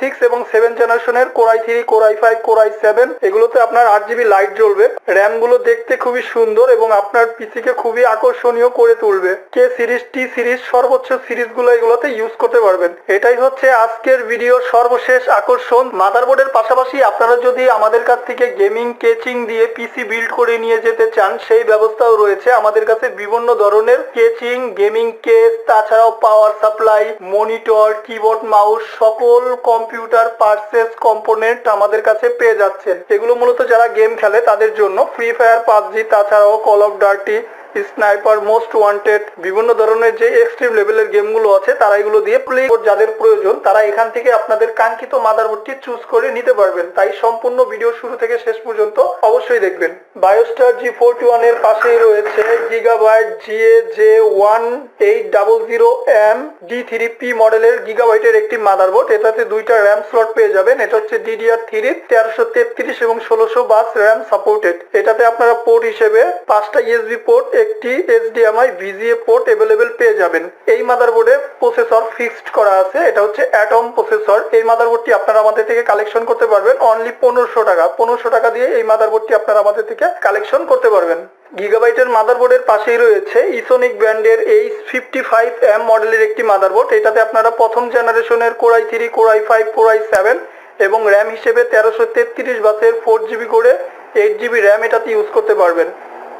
Six এবং seven জেনারেশনের core i three core i five core i seven এগুলোতে আপনার আট জিবি লাইট জ্বলবে। র্যামগুলো দেখতে খুবই সুন্দর এবং আপনার পিসিকে খুবই আকর্ষণীয় করে তুলবে। কে সিরিজ টি সিরিজ সর্বোচ্চ সিরিজগুলো এগুলোতে ইউজ করতে পারবেন। এটাই হচ্ছে আজকের ভিডিওর সর্বশেষ আকর্ষণ। মাদারবোর্ডের পাশাপাশি আপনারা যদি আমাদের কাছ থেকে গেমিং কেচিং দিয়ে পিসি বিল্ড করে নিয়ে যেতে চান, সেই ব্যবস্থাও রয়েছে আমাদের কাছে বিভিন্ন ধরনের কেচিং গেমিং কেস তাছাড়াও power supply monitor keyboard mouse সকল কম্পিউটার পার্সেস কম্পোনেন্ট আমাদের কাছে পেয়ে যাচ্ছেন। এগুলো মূলত যারা গেম খেলে তাদের জন্য ফ্রি ফায়ার পাবজি, তাছাড়াও কল অফ ডার্টি স্নাইপার মোস্ট ওয়ান্টেড বিভিন্ন ধরনের যে এক্সট্রিম লেভেলের গেমগুলো আছে, তারা এগুলো দিয়ে প্লে যাদের প্রয়োজন, তারা এখান থেকে আপনাদের কাঙ্ক্ষিত মাদারবোর্ডটি চুজ করে নিতে পারবেন। তাই সম্পূর্ণ ভিডিও শুরু থেকে শেষ পর্যন্ত অবশ্যই দেখবেন। বায়োস্টার জি ফোরটি ওয়ানের পাশেই রয়েছে Gigabyte GA J one eight double zero M D three P মডেলের গিগাবাইটের একটি মাদারবোর্ড এটাতে দুইটা র্যাম স্লট পেয়ে যাবেন। এটা হচ্ছে ডিডিআর থ্রি তেরোশো তেত্রিশ এবং ষোলোশো বাস র্যাম সাপোর্টেড এটাতে আপনারা পোর্ট হিসেবে পাঁচটা ইউএসবি পোর্ট একটি এইচডিএমআই ভিজিএ পোর্ট অ্যাভেলেবেল পেয়ে যাবেন। এই মাদারবোর্ডে প্রসেসর ফিক্সড করা আছে, এটা হচ্ছে অ্যাটম প্রসেসর এই মাদারবোর্ডটি আপনারা আমাদের থেকে কালেকশন করতে পারবেন অনলি পনেরোশো টাকা। পনেরোশো টাকা দিয়ে এই মাদারবোর্ডটি আপনারা আমাদের থেকে কালেকশন করতে পারবেন। গিগাবাইটের মাদারবোর্ডের পাশেই রয়েছে ইসোনিক ব্র্যান্ডের এই ফিফটি ফাইভ এম মডেলের একটি মাদারবোর্ড এটাতে আপনারা প্রথম জেনারেশনের core i three core i five core i seven এবং র্যাম হিসেবে তেরোশো তেত্রিশ বাসের ফোর জিবি করে এইট জিবি র্যাম এটাতে ইউজ করতে পারবেন।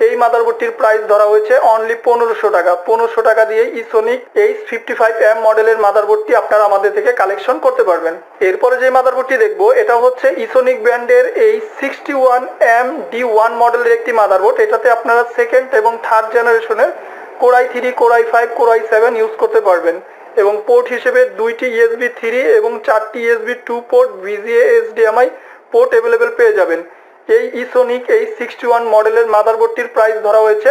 এই মাদারবোর্ডটির প্রাইস ধরা হয়েছে অনলি পনেরোশো টাকা। পনেরোশো টাকা দিয়ে Esonic H fifty five M মডেলের মাদারবোর্ডটি আপনারা আমাদের থেকে কালেকশন করতে পারবেন। এরপরে যে মাদারবোর্ডটি দেখব, এটা হচ্ছে ইসোনিক ব্র্যান্ডের এই sixty one M D one মডেলের একটি মাদারবোর্ড। এটাতে আপনারা সেকেন্ড এবং থার্ড জেনারেশনের core i three core i five core i seven use করতে পারবেন। এবং পোর্ট হিসেবে দুইটি ইএসবি থ্রি এবং চারটি USB two port VGA HDMI port available পেয়ে যাবেন। এই ইসোনিক এই সিক্সটি ওয়ান মডেলের মাদারবোর্ডটির প্রাইস ধরা হয়েছে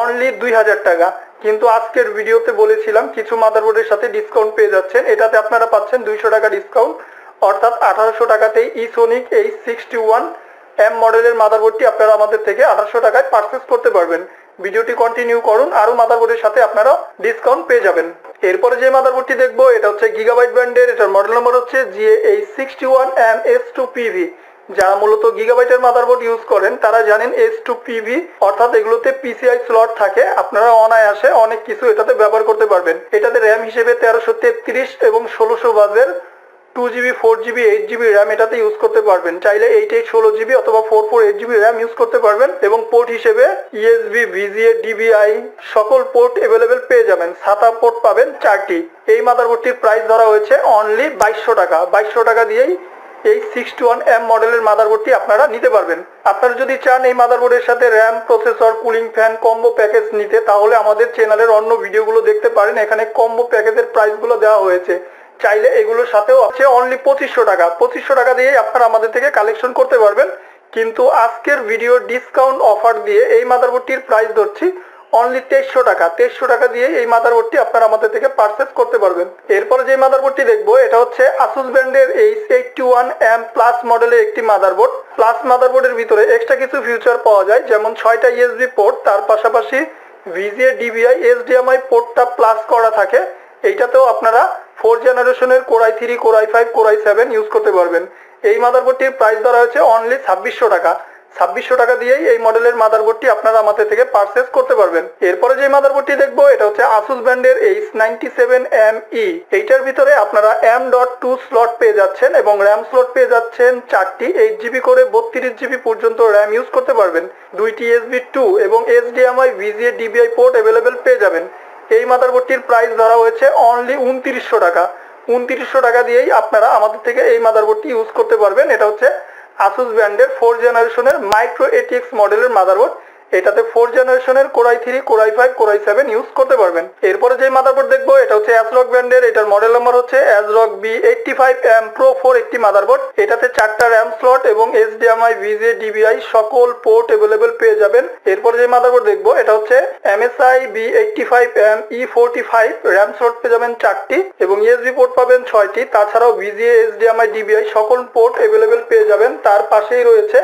অনলি দুই হাজার টাকা। কিন্তু আজকের ভিডিওতে বলেছিলাম কিছু মাদারবোর্ডের সাথে ডিসকাউন্ট পেয়ে যাচ্ছেন। এটাতে আপনারা পাচ্ছেন দুইশো টাকা ডিসকাউন্ট অর্থাৎ আঠারোশো টাকাতেই ইসোনিক এই সিক্সটি ওয়ান এম মডেলের মাদারবোর্ডটি আপনারা আমাদের থেকে আঠারোশো টাকায় পারচেস করতে পারবেন। ভিডিওটি কন্টিনিউ করুন, আরও মাদারবোর্ডের সাথে আপনারা ডিসকাউন্ট পেয়ে যাবেন। এরপরে যে মাদারবোর্ডটি দেখব, এটা হচ্ছে গিগাবাইট ব্র্যান্ডের এটার মডেল নম্বর হচ্ছে জিএ এই sixty one M S two PV যারা মূলত গিগাবাইটের মাদারবোর্ড ইউজ করেন, তারা জানেন এস টু পিভি অর্থাৎ এগুলোতে পিসিআই স্লট থাকে। আপনারা অনায়াসে অনেক কিছু এটাতে ব্যবহার করতে পারবেন। এটাতে র্যাম হিসেবে তেরোশো তেত্রিশ এবং ষোলোশো বাজের two GB four GB eight GB RAM এটাতে ইউজ করতে পারবেন। চাইলে এইট এইট ষোলো জিবি অথবা four four eight GB RAM use করতে পারবেন এবং পোর্ট হিসেবে ইএসবি ভিজিএ ডিবিআই সকল পোর্ট অ্যাভেলেবেল পেয়ে যাবেন। সাতা পোর্ট পাবেন চারটি। এই মাদারবোর্ডটির প্রাইস ধরা হয়েছে অনলি বাইশশো টাকা। বাইশশো টাকা দিয়েই এই সিক্সটি ওয়ান এম মডেলের মাদারবোর্ডটি আপনারা নিতে পারবেন। আপনারা যদি চান এই মাদারবোর্ডের সাথে RAM processor cooling fan combo package নিতে, তাহলে আমাদের চ্যানেলের অন্য ভিডিওগুলো দেখতে পারেন। এখানে কম্বো প্যাকেজের প্রাইসগুলো দেওয়া হয়েছে। চাইলে এগুলোর সাথেও আছে অনলি পঁচিশশো টাকা। পঁচিশশো টাকা দিয়েই আপনারা আমাদের থেকে কালেকশন করতে পারবেন। কিন্তু আজকের ভিডিও ডিসকাউন্ট অফার দিয়ে এই মাদারবোর্ডটির প্রাইস ধরছি অনলি তেইশশো টাকা। তেইশশো টাকা দিয়ে এই মাদারবোর্ডটি আপনারা আমাদের থেকে পারচেস করতে পারবেন। এরপরে যে মাদারবোর্ডটি দেখব, এটা হচ্ছে আসুস ব্র্যান্ডের H eighty one M plus মডেলের একটি মাদারবোর্ড প্লাস মাদারবোর্ডের ভিতরে এক্সট্রা কিছু ফিউচার পাওয়া যায়, যেমন ছয়টা ইএসবি পোর্ট তার পাশাপাশি ভিজিএ ডিবিআই এসডিএমআই পোর্টটা প্লাস করা থাকে। এইটাতেও আপনারা ফোর জেনারেশনের core i three core i five core i seven use করতে পারবেন। এই মাদারবোর্ডটির প্রাইস ধরা হয়েছে অনলি ছাব্বিশশো টাকা। ছাব্বিশশো টাকা দিয়েই এই মডেলের মাদারবোর্ডটি আপনারা আমাদের থেকে পারচেস করতে পারবেন। এরপরে যে মাদারবোর্ডটি দেখব, এটা হচ্ছে আসুস ব্র্যান্ডের H ninety seven M E এইটার ভিতরে আপনারা এম ডট টু স্লট পেয়ে যাচ্ছেন এবং র্যাম স্লট পেয়ে যাচ্ছেন চারটি এইট জিবি করে বত্রিশ জিবি পর্যন্ত র্যাম ইউজ করতে পারবেন। দুইটি এসবি টু এবং HDMI VGA DVI port available পেয়ে যাবেন। এই মাদারবোর্ডটির প্রাইস ধরা হয়েছে অনলি উনত্রিশশো টাকা। উনত্রিশশো টাকা দিয়েই আপনারা আমাদের থেকে এই মাদারবোর্ডটি ইউজ করতে পারবেন। এটা হচ্ছে আসুস ব্র্যান্ডের ফোর জেনারেশনের মাইক্রো এটিএক্স মডেলের মাদারবোর্ড এটাতে ফোর জেনারেশনের core i three core i five core i seven use করতে পারবেন। এরপরে যে মাদারবোর্ড দেখব, এটা হচ্ছে অ্যাজরক ব্র্যান্ডের এটার মডেল নাম্বার হচ্ছে ASRock B eighty five M pro four একটি মাদারবোর্ড এটাতে চারটা র্যাম স্লট এবং এস এইচডিএমআই ভিজে ডিবিআই সকল পোর্ট অ্যাভেলেবেল পেয়ে যাবেন। এরপরে যে মাদারবোর্ড দেখব, এটা হচ্ছে MSI B eighty five M E forty five RAM slot পেয়ে যাবেন চারটি এবং ইএসবি পোর্ট পাবেন ছয়টি। তাছাড়াও ভিজিএ এইচডিএমআই ডিবিআই সকল পোর্ট অ্যাভেলেবেল পেয়ে যাবেন। তার পাশেই রয়েছে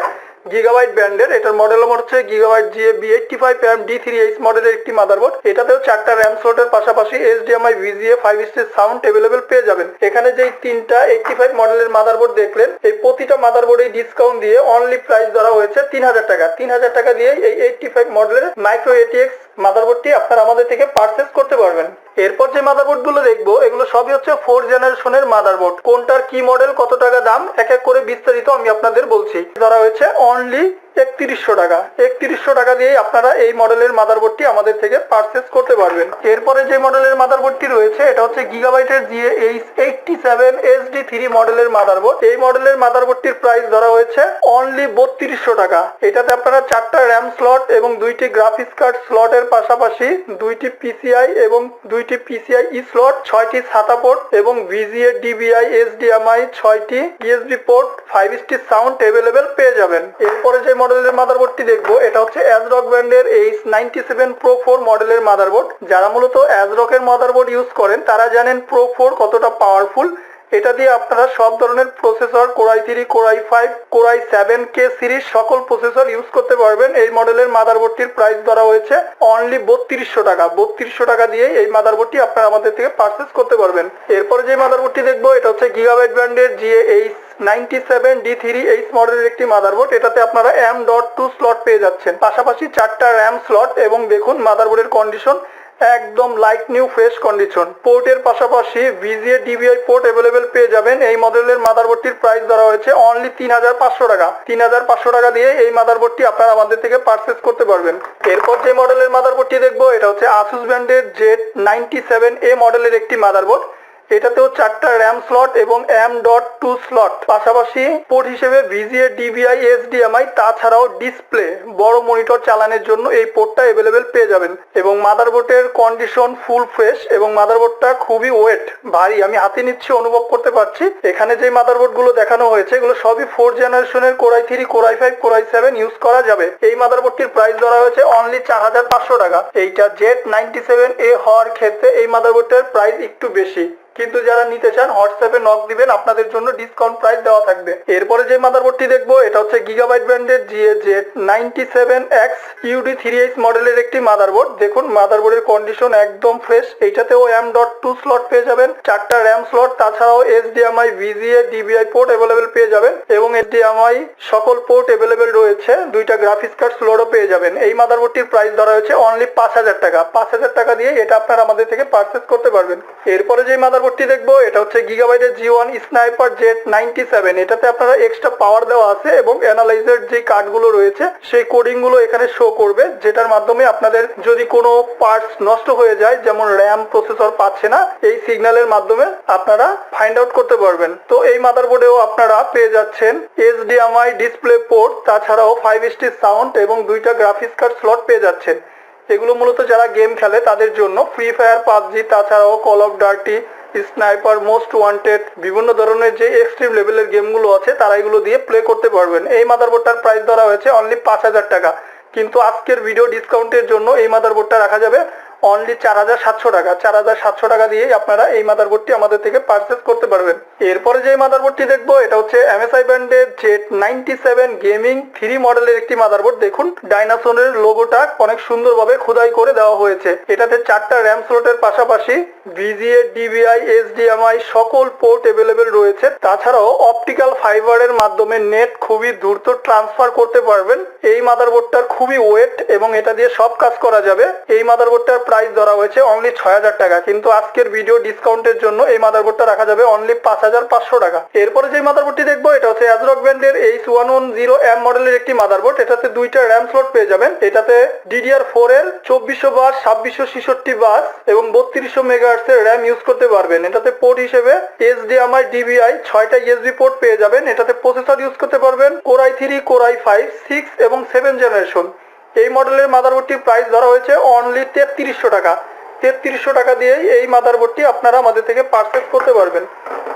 গিগাবাইট ব্র্যান্ডের, এটার মডেল নম্বর হচ্ছে Gigabyte GA B eighty five M D three H মডেলের একটি মাদারবোর্ড এটাতেও চারটা র্যাম স্লটের পাশাপাশি HDMI VGA five star sound available পেয়ে যাবেন। এখানে যেই তিনটা এইটটি ফাইভ মডেলের মাদারবোর্ড দেখলেন, এই প্রতিটা মাদারবোর্ডে ডিসকাউন্ট দিয়ে অনলি প্রাইস ধরা হয়েছে তিন হাজার টাকা। তিন হাজার টাকা দিয়ে এই এইটটি ফাইভ মডেলের মাইক্রো এটিএক্স মাদারবোর্ডটি আপনারা আমাদের থেকে পারচেস করতে পারবেন। এরপর যে মাদারবোর্ডগুলো দেখব, এগুলো সবই হচ্ছে ফোর জেনারেশনের মাদারবোর্ড কোনটার কি মডেল কত টাকা দাম এক এক করে বিস্তারিত আমি আপনাদের বলছি। ধরা হয়েছে অনলি একত্রিশশো টাকা। একত্রিশশো টাকা দিয়ে আপনারা এই মডেলের মাদারবোর্ডটি আমাদের থেকে পারচেস করতে পারবেন। এরপরে যে মডেলের মাদারবোর্ডটি রয়েছে, এটা হচ্ছে গিগাবাইটের GA H eighty seven SD three মডেলের মাদারবোর্ড এই মডেলের মাদারবোর্ডটির প্রাইস ধরা হয়েছে অনলি বত্রিশশো টাকা। এটাতে আপনারা চারটা র্যাম স্লট এবং দুইটি গ্রাফিক্স কার্ড স্লটের পাশাপাশি দুইটি পিসিআই এবং দুইটি পিসিআই ই স্লট ছয়টি সাতা পোর্ট এবং ভিজিএ ডিবিআই এসডিএমআই ছয়টি ইএসবি পোর্ট ফাইভ স্টি সাউন্ড অ্যাভেলেবেল পেয়ে যাবেন। এরপরে যে মডেলের মাদারবোর্ডটি দেখব, এটা হচ্ছে অ্যাজরক ব্র্যান্ডের H ninety seven pro four মডেলের মাদারবোর্ড যারা মূলত অ্যাজরকের মাদারবোর্ড ইউজ করেন, তারা জানেন প্রো ফোর কতটা পাওয়ারফুল এটা দিয়ে আপনারা সব ধরনের processor, core i three, core i five, core i seven, K series, সকল প্রসেসর ইউজ করতে পারবেন। এই মডেলের মাদারবোর্ডটির প্রাইস ধরা হয়েছে অনলি বত্রিশশো টাকা। বত্রিশশো টাকা দিয়ে এই মাদারবোর্ডটি আপনারা আমাদের থেকে পারচেস করতে পারবেন। এরপরে যে মাদারবোর্ডটি দেখব, এটা হচ্ছে গিগাবাইট ব্র্যান্ডের GA H ninety seven D three H মডেলের একটি মাদারবোর্ড। এটাতে আপনারা এম ডট টু স্লট পেয়ে যাচ্ছেন। পাশাপাশি চারটা র্যাম স্লট এবং দেখুন মাদারবোর্ডের কন্ডিশন একদম লাইট নিউ ফ্রেশ কন্ডিশন পোর্টের পাশাপাশি ভিজিএ ডিবিআই পোর্ট অ্যাভেলেবেল পেয়ে যাবেন। এই মডেলের মাদারবোর্ডটির প্রাইস ধরা হয়েছে অনলি তিন হাজার পাঁচশো টাকা। তিন হাজার পাঁচশো টাকা দিয়ে এই মাদারবোর্ডটি আপনারা আমাদের থেকে পারচেস করতে পারবেন। এরপর যে মডেলের মাদারবোর্ডটি দেখব, এটা হচ্ছে আসুস ব্র্যান্ডের জেড নাইনটি সেভেন এ মডেলের একটি মাদারবোর্ড এটাতেও চারটা র্যাম স্লট এবং এম ডট টু স্লট পাশাপাশি পোর্ট হিসেবে ভিজিএ ডিবিআই এসডিএমআই তাছাড়াও ডিসপ্লে বড় মনিটর চালানোর জন্য এই পোর্টটা অ্যাভেলেবেল পেয়ে যাবেন। এবং মাদারবোর্ডের কন্ডিশন ফুল ফ্রেশ এবং মাদারবোর্ডটা খুবই ওয়েট ভারী, আমি হাতে নিচ্ছি, অনুভব করতে পারছি। এখানে যে মাদারবোর্ডগুলো দেখানো হয়েছে, এগুলো সবই ফোর জেনারেশনের core i three core i five core i seven use করা যাবে। এই মাদারবোর্ডটির প্রাইস ধরা হয়েছে অনলি চার হাজার পাঁচশো টাকা। এইটা জেড নাইনটি সেভেন এ হওয়ার ক্ষেত্রে এই মাদারবোর্ডটার প্রাইস একটু বেশি। কিন্তু যারা নিতে চান হোয়াটসঅ্যাপে নক দিবেন, আপনাদের জন্য ডিসকাউন্ট প্রাইস দেওয়া থাকবে। এরপরে যে মাদারবোর্ডটি দেখব, এটা হচ্ছে গিগাবাইট ব্র্যান্ডের GA Z ninety seven X UD three H মডেলের একটি মাদারবোর্ড দেখুন মাদারবোর্ডের কন্ডিশন একদম ফ্রেশ এইটাতেও এম ডট টু স্লট পেয়ে যাবেন। চারটা র্যাম স্লট তাছাড়াও HDMI VGA DVI port available পেয়ে যাবেন এবং এইচডিএমআই সকল পোর্ট অ্যাভেলেবেল রয়েছে। দুইটা গ্রাফিক্স কার্ড স্লটও পেয়ে যাবেন। এই মাদারবোর্ডটির প্রাইস ধরা হয়েছে অনলি পাঁচ হাজার টাকা। পাঁচ হাজার টাকা দিয়ে এটা আপনারা আমাদের থেকে পারচেস করতে পারবেন। এরপরে যে মাদারবোর্ডটি দেখব, এটা হচ্ছে গিগাবাইটের G one sniper Z ninety seven এটাতে আপনারা এক্সট্রা পাওয়ার দেওয়া আছে এবং অ্যানালাইজার যে কার্ডগুলো রয়েছে, সেই কোডিংগুলো এখানে শো করবে, যেটার মাধ্যমে আপনাদের যদি কোনো পার্টস নষ্ট হয়ে যায়, যেমন র্যাম প্রসেসর পাচ্ছে না, এই সিগন্যালের মাধ্যমে আপনারা ফাইন্ড আউট করতে পারবেন। তো এই মাদারবোর্ডেও আপনারা পেয়ে যাচ্ছেন এইচডিএমআই ডিসপ্লে পোর্ট তাছাড়াও ফাইভ স্টি সাউন্ড এবং দুইটা গ্রাফিক্স কার্ড স্লট পেয়ে যাচ্ছেন। এগুলো মূলত যারা গেম খেলে, তাদের জন্য ফ্রি ফায়ার পাবজি, তাছাড়াও কল অফ ডার্টি স্নাইপার মোস্ট ওয়ান্টেড। বিভিন্ন ধরনের যে এক্সট্রিম লেভেলের গেমগুলো আছে, তারা এগুলো দিয়ে প্লে করতে পারবেন। এই মাদারবোর্ডটার প্রাইস ধরা হয়েছে অনলি পাঁচ হাজার টাকা। কিন্তু আজকের ভিডিও ডিসকাউন্টের জন্য এই মাদারবোর্ডটা রাখা যাবে অনলি চার হাজার সাতশো টাকা। চার হাজার সাতশো টাকা দিয়েই আপনারা এই মাদারবোর্ডটি আমাদের থেকে পারচেস করতে পারবেন। এরপরে যে মাদারবোর্ডটি দেখব, এটা হচ্ছে এমএসআই ব্র্যান্ডের Z ninety seven gaming three মডেলের একটি মাদারবোর্ড দেখুন ডাইনাসোনের লোগোটা অনেক সুন্দরভাবে খোদাই করে দেওয়া হয়েছে। এটাতে চারটা র্যাম স্লটের পাশাপাশি ভিজিএ ডিবিআই এইচডিএমআই সকল পোর্ট অ্যাভেলেবেল রয়েছে। তাছাড়াও অপটিক্যাল ফাইবারের মাধ্যমে নেট খুবই দ্রুত ট্রান্সফার করতে পারবেন। এই মাদারবোর্ডটার খুবই ওয়েট এবং এটা দিয়ে সব কাজ করা যাবে। এই মাদারবোর্ডটার প্রাইস ধরা হয়েছে অনলি ছয় হাজার টাকা। কিন্তু আজকের ভিডিও ডিসকাউন্টের জন্য এই মাদারবোর্ডটা রাখা যাবে অনলি পাঁচ হাজার পাঁচশো টাকা। এরপরে যে মাদারবোর্ডটি দেখব, এটা হচ্ছে অ্যাজরক ব্র্যান্ডের H one one zero M মডেলের একটি মাদারবোর্ড এটাতে দুইটা র্যাম স্লট পেয়ে যাবেন। এটাতে ডিডিআর ফোর এর চব্বিশশো বাস ছাব্বিশশো ছেষট্টি বাস এবং বত্রিশশো মেগাহার্টসের র্যাম ইউজ করতে পারবেন। এটাতে পোর্ট হিসেবে এইচডিএমআই ডিবিআই ছয়টা ইউএসবি পোর্ট পেয়ে যাবেন। এটাতে প্রসেসর ইউজ করতে পারবেন। Core i three core i five six এবং সেভেন জেনারেশন এই মডেলের মাদারবোর্ডটির প্রাইস ধরা হয়েছে অনলি তেত্রিশশো টাকা। তেত্রিশশো টাকা দিয়ে এই মাদারবোর্ডটি আপনারা আমাদের থেকে পারচেস করতে পারবেন।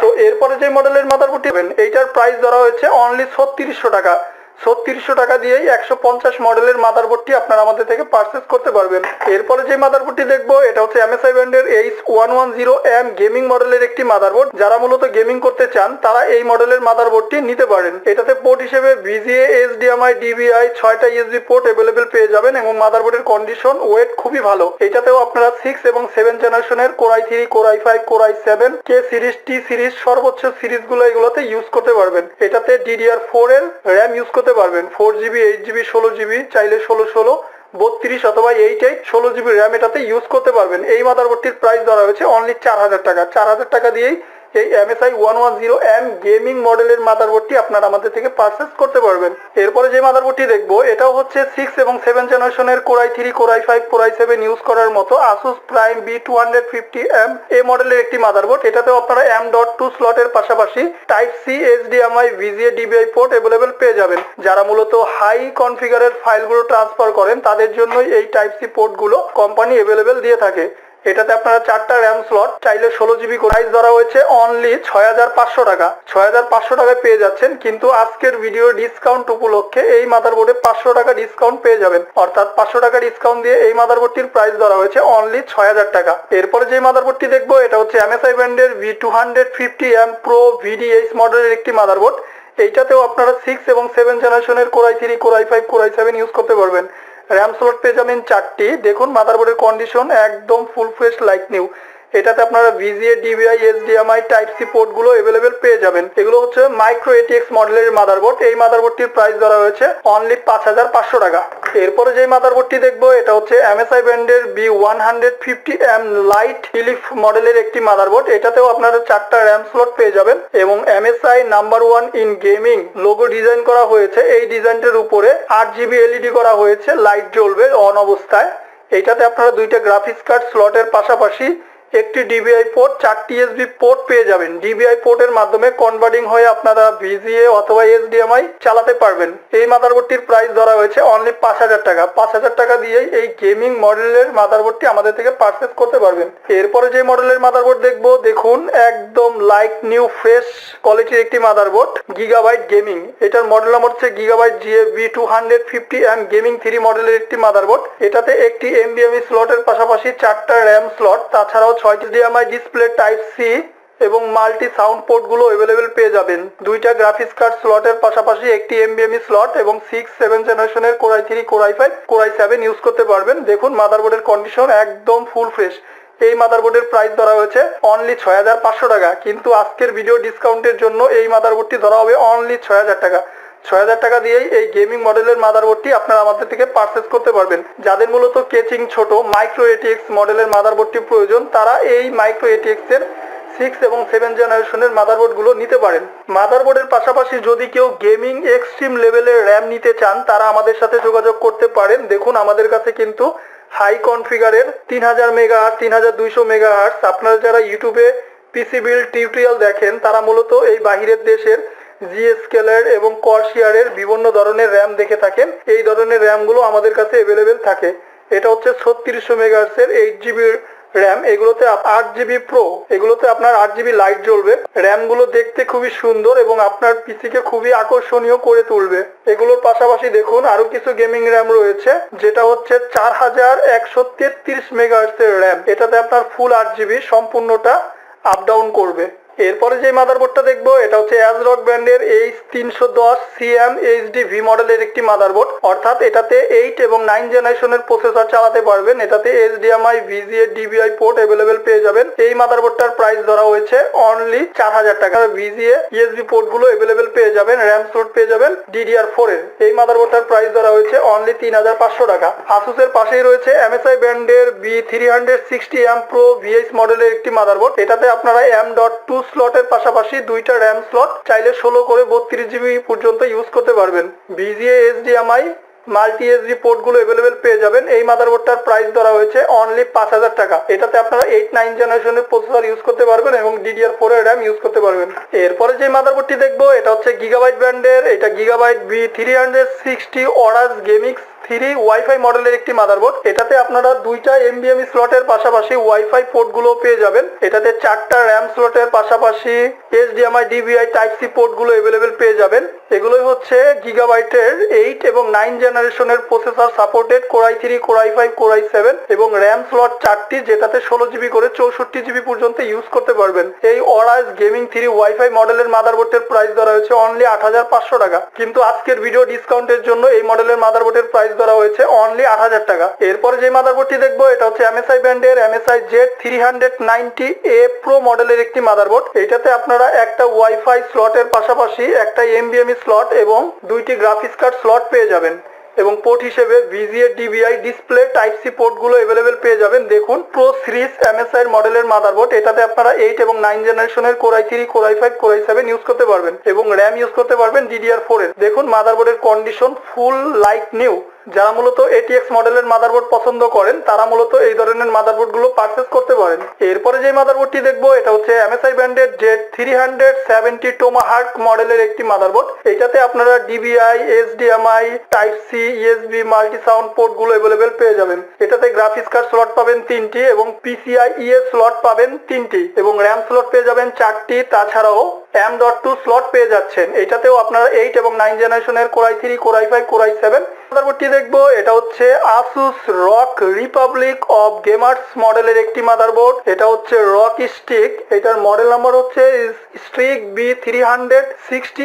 তো এরপরে যে মডেলের মাদারবোর্ডটি এইটার প্রাইস ধরা হয়েছে অনলি ছত্রিশশো টাকা। ছত্রিশশো টাকা দিয়েই একশো পঞ্চাশ মডেলের মাদারবোর্ডটি আপনারা আমাদের থেকে পারচেস করতে পারবেন। এরপরে যে মাদারবোর্ডটি দেখব, এটা হচ্ছে এমএসআই ব্র্যান্ডের H one one zero M gaming মডেলের একটি মাদারবোর্ড। যারা মূলত গেমিং করতে চান, তারা এই মডেলের মাদারবোর্ডটি নিতে পারেন। এটাতে পোর্ট হিসেবে ভিজিএ এইচডিএমআই ডিবিআই ছয়টা ইউএসবি পোর্ট অ্যাভেলেবেল পেয়ে যাবেন এবং মাদারবোর্ডের কন্ডিশন ওয়েট খুবই ভালো। এটাতেও আপনারা সিক্স এবং সেভেন জেনারেশনের core i three core i five core i seven K series T series সর্বোচ্চ সিরিজগুলো এগুলোতে ইউজ করতে পারবেন। এটাতে ডিডিআর ফোর এর র্যাম ইউজ করতে পারবেন। ফোর জিবি এইট জিবি ষোলো জিবি চাইলে ষোলো ষোলো, বত্রিশ অথবা এইট এইট ষোলো জিবি র্যাম এটাতে ইউজ করতে পারবেন। এই মাদারবোর্ডটির প্রাইস ধরা হয়েছে অনলি চার হাজার টাকা। চার হাজার টাকা দিয়েই এই MSI one one zero M gaming মডেলের মাদারবোর্ডটি আপনারা আমাদের থেকে পারচেস করতে পারবেন। এরপরে যে মাদারবোর্ডটি দেখব, এটাও হচ্ছে সিক্স এবং সেভেন জেনারেশনের core i three core i five core i seven use করার মতো Asus prime B two hundred fifty M A মডেলের একটি মাদারবোর্ড এটাতেও আপনারা এম ডট টু স্লটের পাশাপাশি type C HDMI VGA DVI port available পেয়ে যাবেন। যারা মূলত হাই কনফিগারের ফাইলগুলো ট্রান্সফার করেন, তাদের জন্যই এই টাইপ সি পোর্টগুলো কোম্পানি অ্যাভেলেবেল দিয়ে থাকে। এটাতে আপনারা চারটা র্যাম স্লট চাইলে ষোলো জিবি প্রাইস ধরা হয়েছে অনলি ছয় হাজার পাঁচশো টাকা। ছয় হাজার পাঁচশো টাকায় পেয়ে যাচ্ছেন, কিন্তু আজকের ভিডিও ডিসকাউন্ট উপলক্ষে এই মাদারবোর্ডে পাঁচশো টাকা ডিসকাউন্ট পেয়ে যাবেন। অর্থাৎ পাঁচশো টাকা ডিসকাউন্ট দিয়ে এই মাদারবোর্ডটির প্রাইস ধরা হয়েছে অনলি ছয় হাজার টাকা। এরপরে যে মাদারবোর্ডটি দেখব, এটা হচ্ছে এমএসআই ব্র্যান্ডের V two hundred fifty M pro VDH মডেলের একটি মাদারবোর্ড এইটাতেও আপনারা সিক্স এবং সেভেন জেনারেশনের core i three core i five core i seven use করতে পারবেন। র্যাম স্লট পেয়ে যাবেন চারটি। দেখুন মাদারবোর্ডের কন্ডিশন একদম ফুল ফ্রেশ লাইক নিউ এটাতে আপনারা VGA DVI HDMI type C পোর্টগুলো available পেয়ে যাবেন। এগুলো হচ্ছে মাইক্রো এটিএক্স মডেলের মাদারবোর্ড এই মাদারবোর্ডটির প্রাইস ধরা হয়েছে অনলি পাঁচ হাজার পাঁচশো টাকা। এরপরে যে মাদারবোর্ডটি দেখব, এটা হচ্ছে এমএসআই ব্র্যান্ডের B one hundred fifty M light হিলিফ মডেলের একটি মাদারবোর্ড এটাতেও আপনারা চারটা র্যাম স্লট পেয়ে যাবেন এবং MSI number one in gaming logo design করা হয়েছে। এই ডিজাইনটির উপরে আট জিবি এলইডি করা হয়েছে লাইট জ্বলবে অন অবস্থায়। এইটাতে আপনারা দুইটা গ্রাফিক্স কার্ড স্লটের পাশাপাশি একটি ডিবিআই পোর্ট চারটি এসবি পোর্ট পেয়ে যাবেন। ডিবিআই পোর্টের মাধ্যমে কনভার্টিং হয়ে আপনারা ভিজিএ অথবা এইচডিএমআই চালাতে পারবেন। এই মাদারবোর্ডটির প্রাইস ধরা হয়েছে অনলি পাঁচ হাজার টাকা। পাঁচ হাজার টাকা দিয়েই এই গেমিং মডেলের মাদারবোর্ডটি আমাদের থেকে পারচেস করতে পারবেন। এরপরে যে মডেলের মাদারবোর্ড দেখব, দেখুন, একদম লাইক নিউ ফ্রেশ কোয়ালিটির একটি মাদারবোর্ড গিগাবাইট গেমিং এটার মডেল নাম্বার হচ্ছে Gigabyte GA V two hundred fifty M gaming three মডেলের একটি মাদারবোর্ড এটাতে একটি এমবিএমই স্লটের পাশাপাশি চারটা র্যাম স্লট তাছাড়াও ছয়টি ডিএমআই ডিসপ্লে টাইপ সি এবং মাল্টি সাউন্ড পোর্টগুলো অ্যাভেলেবেল পেয়ে যাবেন। দুইটা গ্রাফিক্স কার্ড স্লটের পাশাপাশি একটি এমবিএমই স্লট এবং সিক্স সেভেন জেনারেশনের core i three core i five core i seven use করতে পারবেন। দেখুন মাদারবোর্ডের কন্ডিশন একদম ফুল ফ্রেশ এই মাদারবোর্ডের প্রাইস ধরা হয়েছে অনলি ছয় হাজার পাঁচশো টাকা। কিন্তু আজকের ভিডিও ডিসকাউন্টের জন্য এই মাদারবোর্ডটি ধরা হবে অনলি ছয় হাজার টাকা। ছয় হাজার টাকা দিয়েই এই গেমিং মডেলের মাদারবোর্ডটি আপনারা আমাদের থেকে পারচেস করতে পারবেন। যাদের মূলত কেচিং ছোট মাইক্রো এটিএক্স মডেলের মাদারবোর্ডটি প্রয়োজন, তারা এই মাইক্রো এটিএক্স এর সিক্স এবং সেভেন জেনারেশনের মাদারবোর্ডগুলো নিতে পারেন। মাদারবোর্ডের পাশাপাশি যদি কেউ গেমিং এক্সট্রিম লেভেলের র্যাম নিতে চান, তারা আমাদের সাথে যোগাযোগ করতে পারেন। দেখুন, আমাদের কাছে কিন্তু হাই কনফিগারের তিন হাজার মেগা তিন হাজার দুইশো মেগা আপনারা যারা ইউটিউবে পিসি বিল্ড টিউটোরিয়াল দেখেন, তারা মূলত এই বাহিরের দেশের জিএসকেলের এবং কর্সিয়ারের বিভিন্ন ধরনের র্যাম দেখে থাকেন। এই ধরনের র্যামগুলো আমাদের কাছে অ্যাভেলেবেল থাকে। এটা হচ্ছে ছত্রিশশো মেগাহার্সের এইট জিবি র্যাম এগুলোতে আট জিবি প্রো এগুলোতে আপনার আট জিবি লাইট জ্বলবে। র্যামগুলো দেখতে খুবই সুন্দর এবং আপনার পিসিকে খুবই আকর্ষণীয় করে তুলবে। এগুলোর পাশাপাশি দেখুন, আরও কিছু গেমিং র্যাম রয়েছে, যেটা হচ্ছে চার হাজার একশো তেত্রিশ মেগাহার্সের র্যাম এটাতে আপনার ফুল আট জিবি সম্পূর্ণটা আপ ডাউন করবে। এরপরে যে মাদারবোর্ডটা দেখব, এটা হচ্ছে অ্যাজরক ব্র্যান্ডের এইচ তিনশো দশ সিএম এইচডি ভি মডেলের একটি মাদারবোর্ড অর্থাৎ এটাতে এইট এবং নাইন জেনারেশনের প্রসেসর চালাতে পারবেন। এটাতে HDMI VGA DVI port available পেয়ে যাবেন। এই মাদারবোর্ডটার প্রাইস ধরা হয়েছে অনলি চার হাজার টাকা। ভিজিএ ইএসবি পোর্টগুলো অ্যাভেলেবেল পেয়ে যাবেন র্যাম স্লট পেয়ে যাবেন ডিডিআর ফোর এর। এই মাদারবোর্ডটার প্রাইস ধরা হয়েছে অনলি তিন হাজার পাঁচশো টাকা। আসুসের পাশেই রয়েছে এমএসআই ব্র্যান্ডের B three hundred sixty M pro VH মডেলের একটি মাদারবোর্ড এটাতে আপনারা এম ডট টু স্লটের পাশাপাশি দুইটা র্যাম স্লট চাইলে ষোলো করে বত্রিশ জিবি পর্যন্ত ইউজ করতে পারবেন। ভিজিএ এইচডিএমআই মাল্টি এসডি পোর্টগুলো অ্যাভেলেবেল পেয়ে যাবেন। এই মাদারবোর্ডটার প্রাইস ধরা হয়েছে অনলি পাঁচ হাজার টাকা। এটাতে আপনারা এইট নাইন জেনারেশনের প্রসেসর ইউজ করতে পারবেন এবং ডিডিআর ফোরের র্যাম ইউজ করতে পারবেন। এরপরে যে মাদারবোর্ডটি দেখব, এটা হচ্ছে গিগাবাইট ব্র্যান্ডের এটা Gigabyte B three hundred sixty Aorus gaming three WiFi মডেলের একটি মাদারবোর্ড এটাতে আপনারা দুইটা এমবিএমই স্লটের পাশাপাশি ওয়াইফাই পোর্টগুলো পেয়ে যাবেন। এটাতে চারটা র্যাম স্লটের পাশাপাশি এইচডিএমআই ডিবিআই টাইপ সি পোর্টগুলো এভেলেবেল পেয়ে যাবেন। এগুলোই হচ্ছে গিগাবাইটের এইট এবং নাইন জেনারেশনের processor supported core i three core i five core i seven এবং র্যাম স্লট চারটি, যেটাতে ষোলো জিবি করে চৌষট্টি জিবি পর্যন্ত ইউজ করতে পারবেন। এই অরাইজ গেমিং থ্রি ওয়াইফাই মডেলের মাদারবোর্ডের প্রাইস ধরা হয়েছে অনলি আট হাজার পাঁচশো টাকা। কিন্তু আজকের ভিডিও ডিসকাউন্টের জন্য এই মডেলের মাদারবোর্ডের প্রাইস ধরা হয়েছে অনলি আট হাজার টাকা। এরপরে যে মাদারবোর্ডটি দেখব, এটা হচ্ছে এমএসআই ব্র্যান্ডের MSI Z three hundred ninety A pro মডেলের একটি মাদারবোর্ড এটাতে আপনারা একটা ওয়াইফাই স্লটের পাশাপাশি একটা এমবিএমই স্লট এবং দুইটি গ্রাফিক্স কার্ড স্লট পেয়ে যাবেন। এবং পোর্ট হিসেবে VGA DVI display type C পোর্টগুলো available পেয়ে যাবেন। দেখুন প্রো সিরিজ এমএসআই মডেলের মাদারবোর্ড এটাতে আপনারা এইট এবং নাইন জেনারেশনের core i three core i five core i seven use করতে পারবেন এবং র্যাম ইউজ করতে পারবেন ডিডিআর ফোর এর দেখুন মাদারবোর্ডের কন্ডিশন ফুল লাইক নিউ যারা মূলত এটিএক্স মডেলের মাদারবোর্ড পছন্দ করেন, তারা মূলত এই ধরনের মাদারবোর্ডগুলো পারচেস করতে পারেন। এরপরে যে মাদারবোর্ডটি দেখব, এটা হচ্ছে এমএসআই ব্র্যান্ডের Z three hundred seventy Tomahawk মডেলের একটি মাদারবোর্ড এটাতে আপনারা DVI HDMI type C USB multi sound পোর্টগুলো available পেয়ে যাবেন। এটাতে গ্রাফিক্স কার্ড স্লট পাবেন তিনটি এবং পিসিআই ইএস স্লট পাবেন তিনটি এবং র্যাম স্লট পেয়ে যাবেন চারটি। তাছাড়াও এম ডট টু স্লট পেয়ে যাচ্ছেন। এটাতেও আপনারা এইট এবং নাইন জেনারেশনের core i three core i five core i seven মাদারবোর্ডটি দেখব, এটা হচ্ছে Asus ROG republic of gamers মডেলের একটি মাদারবোর্ড এটা হচ্ছে রক স্টিক এটার মডেল নাম্বার হচ্ছে Strix B three hundred sixty